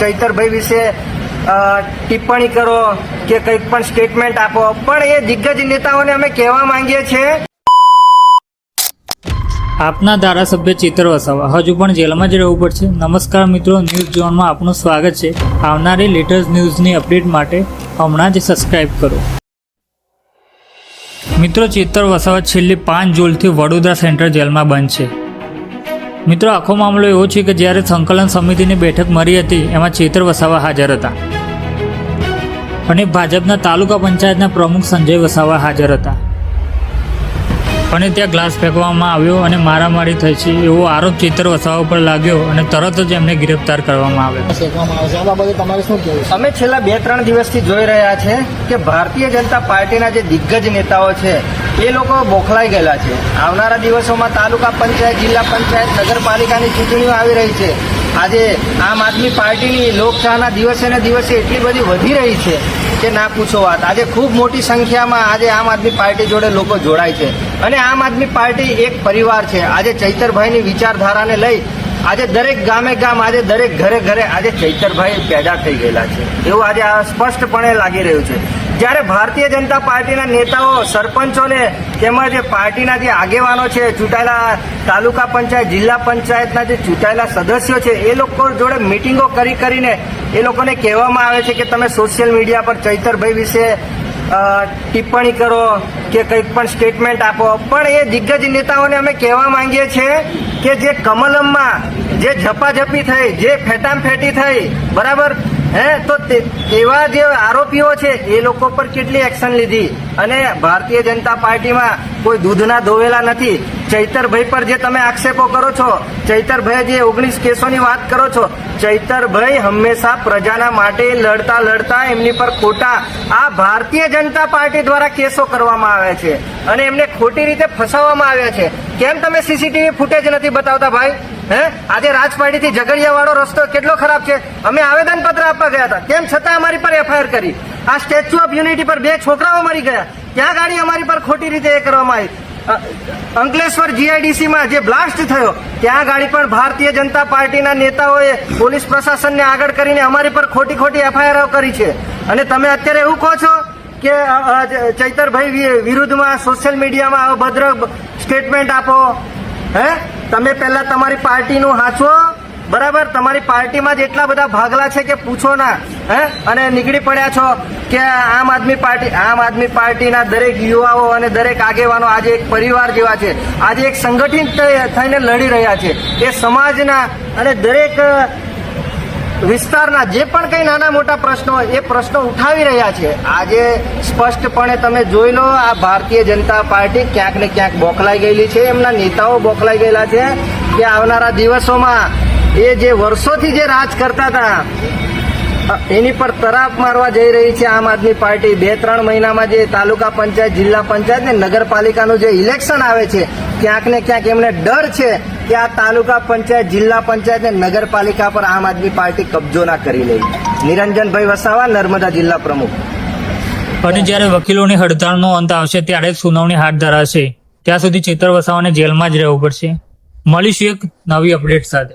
ચૈતરભાઈ વિશે ટિપ્પણી કરો કે કંઈક પણ સ્ટેટમેન્ટ આપો. પણ એ દિગ્ગજ નેતાઓને અમે કહેવા માંગીએ છીએ. આપના ધારાસભ્ય ચિત્ર વસાવા હજુ પણ જેલમાં જ રહેવું પડશે. નમસ્કાર મિત્રો, ન્યૂઝ ઝોનમાં આપનું સ્વાગત છે. આવનારી લેટેસ્ટ ન્યૂઝની અપડેટ માટે હમણાં જ સબસ્ક્રાઇબ કરો. મિત્રો, ચિત્ર વસાવા છેલ્લી પાંચ જૂલથી વડોદરા સેન્ટ્રલ જેલમાં બંધ છે. મિત્રો, આખો મામલો એવો છે કે જ્યારે સંકલન સમિતિની બેઠક મળી હતી, એમાં ચેતર વસાવા હાજર હતા. અને ભાજપના તાલુકા પંચાયતના પ્રમુખ સંજય વસાવા હાજર હતા. અને ત્યાં ગ્લાસ ફેંકવામાં આવ્યો અને મારામારી થઈ છે એવો આરોપ ચિત્ર વસાવા પર લાગ્યો અને તરત જ એમને ગિરફ્તાર કરવામાં આવ્યા. શેકવામાં આવે છે. આ બાબતે તમારે શું કહેવું છે? અમે છેલ્લા બે ત્રણ દિવસથી જોઈ રહ્યા છે કે ભારતીય જનતા પાર્ટીના જે દિગ્ગજ નેતાઓ છે એ લોકો બોખલાઈ ગયેલા છે. આવનારા દિવસોમાં તાલુકા પંચાયત જિલ્લા પંચાયત નગરપાલિકાની ચૂંટણીઓ આવી રહી છે. આજે આમ આદમી પાર્ટીની લોકશાહના દિવસે ને દિવસે એટલી બધી વધી રહી છે કે ના પૂછો વાત. આજે ખૂબ મોટી સંખ્યામાં આજે આમ આદમી પાર્ટી જોડે લોકો જોડાય છે. અને આમ આદમી પાર્ટી એક પરિવાર છે. આજે ચૈતરભાઈની વિચારધારાને લઈ આજે દરેક ગામે ગામ, આજે દરેક ઘરે ઘરે આજે ચૈતરભાઈ પેદા થઈ ગયેલા છે. એવું આજે સ્પષ્ટપણે લાગી રહ્યું છે. જ્યારે ભારતીય જનતા પાર્ટીના નેતાઓ સરપંચોને તેમજ પાર્ટીના જે આગેવાનો છે, ચૂંટાયેલા તાલુકા પંચાયત, જિલ્લા પંચાયતના જે ચૂંટાયેલા સદસ્યો છે, એ લોકો જોડે મિટિંગો કરી કરીને એ લોકોને કહેવામાં આવે છે કે તમે સોશિયલ મીડિયા પર ચૈતરભાઈ વિશે ટિપ્પણી કરો કે કંઈક પણ સ્ટેટમેન્ટ આપો. પણ એ દિગ્ગજ નેતાઓને અમે કહેવા માંગીએ છીએ કે જે કમલમમાં જે ઝપાઝપી થઈ, જે ફેટામફેટી થઈ, બરાબર? હે? તો તેવા જે આરોપીઓ છે, એ લોકો પર કેટલી એક્શન લીધી? અને ભારતીય જનતા પાર્ટીમાં કોઈ દૂધના ધોવેલા નથી. ચૈતરભાઈ પર જે તમે આક્ષેપો કરો છો ચૈતરભાઈ જે ઓગણીસ કેસોની વાત કરો છો, ચૈતરભાઈ હંમેશા પ્રજાના માટે લડતા લડતા એમની પર ખોટા, આ ભારતીય જનતા પાર્ટી દ્વારા કેસો કરવામાં આવે છે. અને એમને ખોટી રીતે ફસાવવામાં આવ્યા છે. કેમ તમે સીસીટીવી ફૂટેજ નથી બતાવતા ભાઈ? હે? આજે રાજપાડીથી ઝઘડિયા વાળો રસ્તો કેટલો ખરાબ છે? અમે આવેદન પત્ર આપવા ગયા હતા. તેમ છતાં અમારી પર એફઆઈઆર કરી? આ સ્ટેચ્યુ ઓફ યુનિટી પર બે છોકરાઓ મરી ગયા. ત્યાં ગાડી અમારી પર ખોટી રીતે એ કરવામાં આવી. અંકલેશ્વર જીઆઈડીસી માં જે બ્લાસ્ટ થયો, ત્યાં ગાડી પણ ભારતીય જનતા પાર્ટીના નેતાઓએ પોલીસ પ્રશાસનને આગળ કરીને અમારી પર ખોટી ખોટી એફઆઈઆર કરી છે. અને તમે અત્યારે એવું કહો છો કે ચૈતરભાઈ વિરુદ્ધમાં સોશિયલ મીડિયામાં અભદ્ર સ્ટેટમેન્ટ આપો. હે? તમે પહેલા તમારી પાર્ટીનું હાચવો. બરાબર? તમારી પાર્ટીમાં જ એટલા બધા ભાગલા છે કે પૂછો ના, હે? અને નીકળી પડ્યા છો કે આમ આદમી પાર્ટી, આમ આદમી પાર્ટીના દરેક યુવાઓ અને દરેક આગેવાનો આજે એક પરિવાર જેવા છે. આજે એક સંગઠિત થઈને લડી રહ્યા છે. એ સમાજના અને દરેક વિસ્તારના જે પણ કંઈ નાના મોટા પ્રશ્નો એ પ્રશ્નો ઉઠાવી રહ્યા છે. આજે સ્પષ્ટપણે તમે જોઈ લો, આ ભારતીય જનતા પાર્ટી ક્યાંક ને ક્યાંક બોખલાઈ ગયેલી છે. એમના નેતાઓ બોખલાઈ ગયેલા છે કે આવનારા દિવસોમાં એ જે વર્ષોથી જે રાજ કરતા હતા, એની પર તરાપ મારવા જઈ રહી છે આમ આદમી પાર્ટી. બે, ત્રણ મહિનામાં જે તાલુકા પંચાયત, જિલ્લા પંચાયત ને નગરપાલિકાનું જે ઇલેક્શન આવે છે, ક્યાંક ને ક્યાંક એમને ડર છે કે આ તાલુકા પંચાયત, જિલ્લા પંચાયત અને નગરપાલિકા પર આમ આદમી પાર્ટી કબજો ના કરી લે નિરંજનભાઈ વસાવા, નર્મદા જિલ્લા પ્રમુખ. અને જ્યારે વકીલોની હડતાળનો અંત આવશે, ત્યારે સુનાવણી હાથ ધરાશે. ત્યાં સુધી ચેતર વસાવાને જેલમાં જ રહેવું પડશે. મળીશું એક નવી અપડેટ સાથે.